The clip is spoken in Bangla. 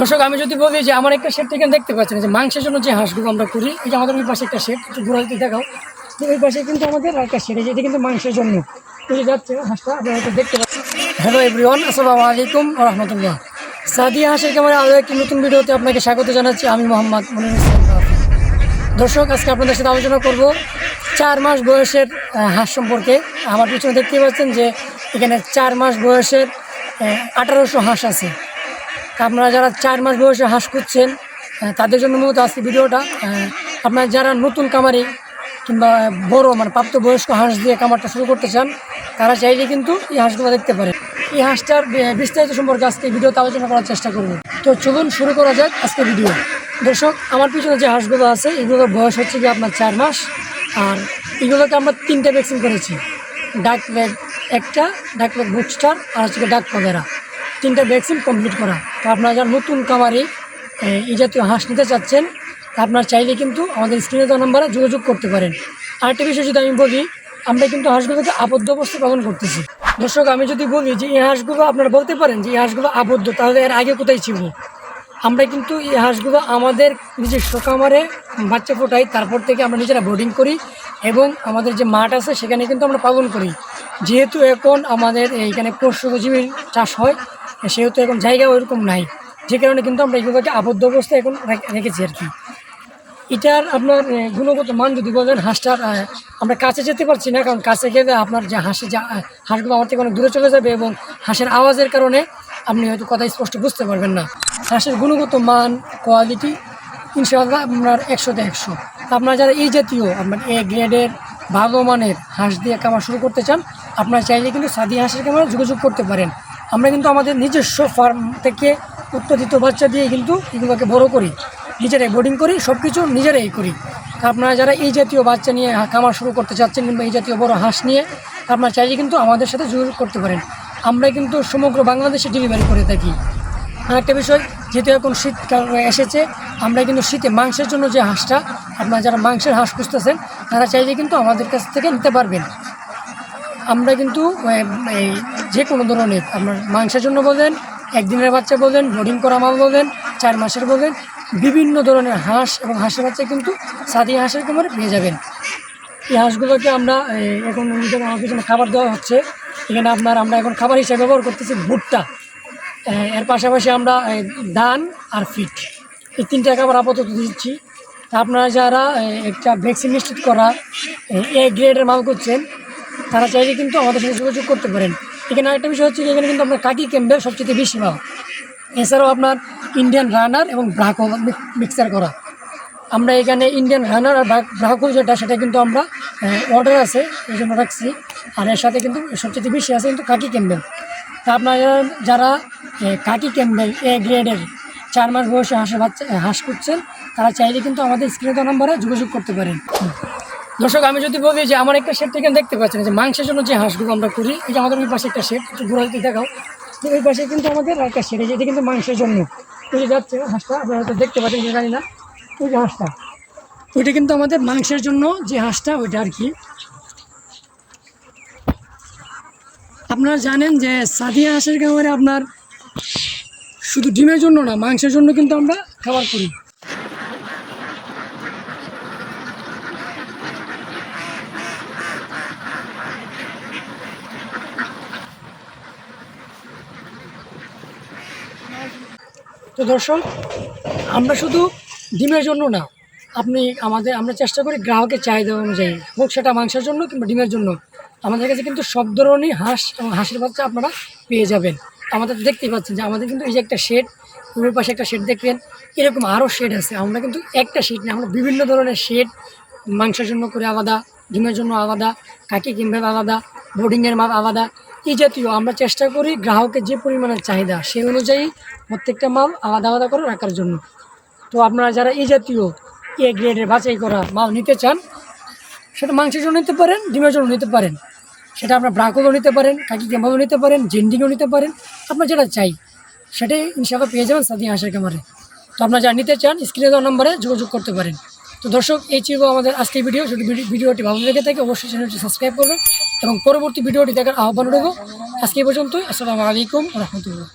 দর্শক, আমি যদি বলি যে আমার একটা শেড থেকে দেখতে পাচ্ছেন যে মাংসের জন্য যে হাঁসগুলো আমরা করি, এই যে আমাদের ওই পাশে একটা শেড একটু ঘোরা দিতে দেখাও। ওই পাশে কিন্তু আমাদের একটা এই এটা কিন্তু মাংসের জন্য। বুঝে যাচ্ছে হাঁসটা, আপনারা হয়তো দেখতে পাচ্ছেন। হ্যালো এভরিওয়ান আসসালামু আলাইকুম রহমতুল্লাহ। সাদিয়া হাঁসের ক্যামেরা আরও একটি নতুন ভিডিওতে আপনাকে স্বাগত জানাচ্ছি, আমি মোহাম্মদ মনির ইসলাম দর্শক, আজকে আপনাদের সাথে আলোচনা করব চার মাস বয়সের হাঁস সম্পর্কে। আমার পিছনে দেখতে পাচ্ছেন যে এখানে চার মাস বয়সের আঠারোশো হাঁস আছে। আপনারা যারা চার মাস বয়সে হাঁস খুঁজছেন তাদের জন্য মূলত আজকে ভিডিওটা। আপনারা যারা নতুন কামারি কিংবা বড় মানে প্রাপ্তবয়স্ক হাঁস দিয়ে কামারটা শুরু করতে চান, তারা চাইলে কিন্তু এই হাঁসগুলো দেখতে পারে এই হাঁসটার বিস্তারিত সম্পর্কে আজকে ভিডিওতে আলোচনা করার চেষ্টা করব। তো চলুন শুরু করা যাক আজকে ভিডিও। দর্শক, আমার পিছনে যে হাঁসগুলো আছে, এগুলোর বয়স হচ্ছে কি আপনার চার মাস, আর এগুলোকে আমরা তিনটে ভ্যাকসিন করেছি। ডাক ব্যাগ একটা, ডাক ব্যাগ বুকস্টার আর হচ্ছে ডাক পগেরা তিনটা ভ্যাকসিন কমপ্লিট করা। তো আপনারা যারা নতুন কামারি এই জাতীয় হাঁস নিতে চাচ্ছেন, তা আপনারা চাইলে কিন্তু আমাদের স্ক্রিনে দেওয়া নাম্বারে যোগাযোগ করতে পারেন। আরেকটা বিষয় যদি আমি বলি, আমরা কিন্তু হাঁসগুলোকে আবদ্ধ অবস্থায় পালন করতেছি। দর্শক, আমি যদি বলি যে এই হাঁসগুলো আপনারা বলতে পারেন যে এই হাঁসগুলো আবদ্ধ, তাহলে এর আগে কোথায় ছিল? আমরা কিন্তু এই হাঁসগুলো আমাদের নিজস্ব খামারে বাচ্চা ফোটাই, তারপর থেকে আমরা নিজেরা বোর্ডিং করি এবং আমাদের যে মাঠ আছে সেখানে কিন্তু আমরা পালন করি। যেহেতু এখন আমাদের এইখানে পশুজীবীর চাষ হয় সেহেতু এখন জায়গা ওইরকম নাই। যে কারণে কিন্তু আমরা এগুলোকে আবদ্ধ অবস্থায় এখন রেখেছি আর কি। এটার আপনার গুণগত মান যদি বলেন হাঁসটার আমরা কাছে যেতে পারছি না, কারণ কাছে গেলে আপনার যে হাঁসে যা হাঁসগুলো আমার থেকে অনেক দূরে চলে যাবে এবং হাঁসের আওয়াজের কারণে আপনি হয়তো কথা স্পষ্ট বুঝতে পারবেন না। হাঁসের গুণগত মান কোয়ালিটি ইনশাআল্লাহ আপনার একশোতে একশো। আপনার যারা এই জাতীয়, আপনার এ গ্রেডের ভালো মানের হাঁস দিয়ে কামার শুরু করতে চান, আপনারা চাইলে কিন্তু সাদি হাঁসের কামার যোগাযোগ করতে পারেন। আমরা কিন্তু আমাদের নিজস্ব ফার্ম থেকে উৎপাদিত বাচ্চা দিয়ে কিন্তু এগুলোকে বড় করি। নিজেরাই বোর্ডিং করি সব কিছু নিজেরাই করি। আপনারা যারা এই জাতীয় বাচ্চা নিয়ে খামার শুরু করতে চাচ্ছেন কিংবা এই জাতীয় বড় হাঁস নিয়ে, আপনারা চাইলে কিন্তু আমাদের সাথে যোগাযোগ করতে পারেন। আমরা কিন্তু সমগ্র বাংলাদেশে ডেলিভারি করে থাকি। আর একটা বিষয়, যেহেতু এখন শীতকাল এসেছে, আমরা কিন্তু শীতে মাংসের জন্য যে হাঁসটা, আপনারা যারা মাংসের হাঁস খুঁজতেছেন তারা চাইলে কিন্তু আমাদের কাছ থেকে নিতে পারবেন। আমরা কিন্তু এই যে কোনো ধরনের আপনার মাংসের জন্য বলেন, একদিনের বাচ্চা বলেন বোর্ডিং করা মাল বলেন, চার মাসের বলেন, বিভিন্ন ধরনের হাঁস এবং হাঁসের বাচ্চা কিন্তু সাদি হাঁসের কোমরে পেয়ে যাবেন। এই হাঁসগুলোকে আমরা এখন আমার পিছনে খাবার দেওয়া হচ্ছে। এখানে আপনার, আমরা এখন খাবার হিসেবে ব্যবহার করতেছি ভুট্টা। এর পাশাপাশি আমরা ধান আর ফিট। এই তিনটা খাবার আপাতত দিচ্ছি। আপনারা যারা একটা ভ্যাকসিন নিশ্চিত করা, এ গ্রেডের মাল করছেন তারা চাইলে কিন্তু আমাদের সাথে যোগাযোগ করতে পারেন। এখানে আরেকটা বিষয় হচ্ছে এখানে কিন্তু আপনার কাকি ক্যাম্বেল সবচেয়ে বেশি পাওয়া এছাড়াও আপনার ইন্ডিয়ান রানার এবং ব্রাকো মিক্সার করা। আমরা এখানে ইন্ডিয়ান রানার আর ব্রাকো যেটা, সেটা কিন্তু আমরা অর্ডার আছে, এই জন্য রাখছি। আর এর সাথে কিন্তু সবচেয়ে বেশি আছে কিন্তু কাকি ক্যাম্বেল তা আপনারা যারা কাকি ক্যাম্বেল এ গ্রেডের চার মাস বয়সে হাঁসের বাচ্চা হাঁস করছেন তারা চাইলে কিন্তু আমাদের স্ক্রিনে তো নাম্বারে যোগাযোগ করতে পারেন। দর্শক, আমি যদি বলি যে আমার একটা শেড থেকে দেখতে পাচ্ছেন যে মাংসের জন্য যে হাঁসগুলো আমরা করি, এটা আমাদের ওই পাশে একটা শেড একটু ঘোরা দিতে দেখাও ওই পাশে কিন্তু আমাদের একটা শেড যেটা কিন্তু মাংসের জন্য। ওই যাচ্ছে হাঁসটা, আপনারা হয়তো দেখতে পাচ্ছেন যে জানি না। ওই যে হাঁসটা। ওইটা কিন্তু আমাদের মাংসের জন্য যে হাঁসটা, ওইটা আর কি। আপনারা জানেন যে সাদিয়া হাঁসের খাবারে আপনার শুধু ডিমের জন্য না, মাংসের জন্য কিন্তু আমরা খাবার করি। তো দর্শক, আমরা শুধু ডিমের জন্য না, আপনি আমাদের, আমরা চেষ্টা করি গ্রাহকের চাহিদা অনুযায়ী হোক সেটা মাংসের জন্য কিংবা ডিমের জন্য। আমাদের কাছে কিন্তু সব ধরনের হাঁস এবং হাঁসের বাচ্চা আপনারা পেয়ে যাবেন। আমাদের দেখতেই পাচ্ছেন যে আমাদের কিন্তু এই যে একটা শেড পূর্বের পাশে একটা শেড দেখবেন এরকম আরও শেড আছে। আমরা কিন্তু একটা শেড না, আমরা বিভিন্ন ধরনের শেড মাংসের জন্য করে আলাদা, ডিমের জন্য আলাদা, কাকি কিংবা আলাদা বোর্ডিংয়ের মাপ আলাদা এই জাতীয় আমরা চেষ্টা করি গ্রাহকের যে পরিমাণের চাহিদা সেই অনুযায়ী প্রত্যেকটা মাল আলাদা আলাদা করে রাখার জন্য। তো আপনারা যারা এই জাতীয় এ গ্রেডের বাছাই করা মাল নিতে চান, সেটা মাংসের জন্য নিতে পারেন, ডিমের জন্য নিতে পারেন। সেটা আপনার ব্রাকলও নিতে পারেন, কাকি ক্যামারও নিতে পারেন, জেন্ডিংও নিতে পারেন। আপনার যেটা চাই, সেটাই ইনশাআল্লাহ পেয়ে যাবেন সাদি হাঁসের ক্যামারে তো আপনারা যারা নিতে চান, স্ক্রিনে দেওয়া নম্বরে যোগাযোগ করতে পারেন। তো দর্শক, এই ছিল আমাদের আজকের ভিডিও। যদি ভিডিওটি ভালো লেগে থাকে, অবশ্যই চ্যানেলটি সাবস্ক্রাইব করবেন। এবং পরবর্তী ভিডিওটি দেখার আহ্বান রইব আজকে পর্যন্তই। আসসালামু আলাইকুম রহমতুল্লাহ।